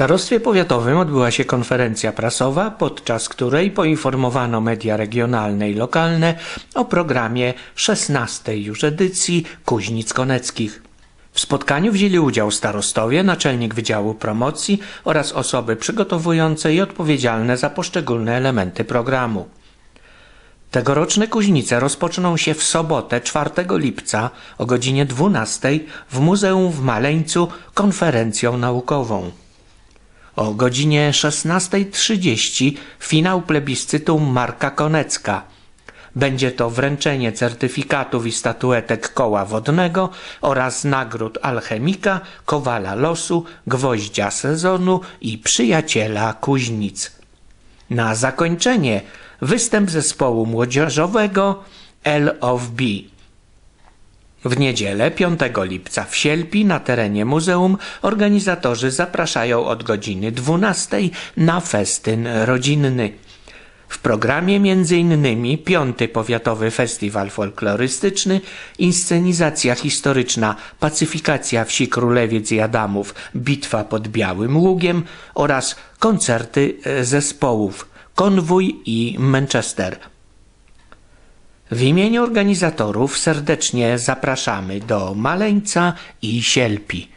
starostwie powiatowym odbyła się konferencja prasowa, podczas której poinformowano media regionalne i lokalne o programie 16 już edycji Kuźnic Koneckich. W spotkaniu wzięli udział starostowie, naczelnik Wydziału Promocji oraz osoby przygotowujące i odpowiedzialne za poszczególne elementy programu. Tegoroczne Kuźnice rozpoczną się w sobotę 4 lipca o godzinie 12 w Muzeum w Maleńcu konferencją naukową. O godzinie 16.30 finał plebiscytu Marka Konecka. Będzie to wręczenie certyfikatów i statuetek koła wodnego oraz nagród alchemika, kowala losu, gwoździa sezonu i przyjaciela kuźnic. Na zakończenie występ zespołu młodzieżowego L of B. W niedzielę 5 lipca w Sielpi na terenie muzeum organizatorzy zapraszają od godziny 12 na festyn rodzinny. W programie m.in. piąty powiatowy festiwal folklorystyczny, inscenizacja historyczna Pacyfikacja wsi Królewiec i Adamów, Bitwa pod Białym Ługiem oraz koncerty e, zespołów Konwój i Manchester. W imieniu organizatorów serdecznie zapraszamy do Maleńca i Sielpi.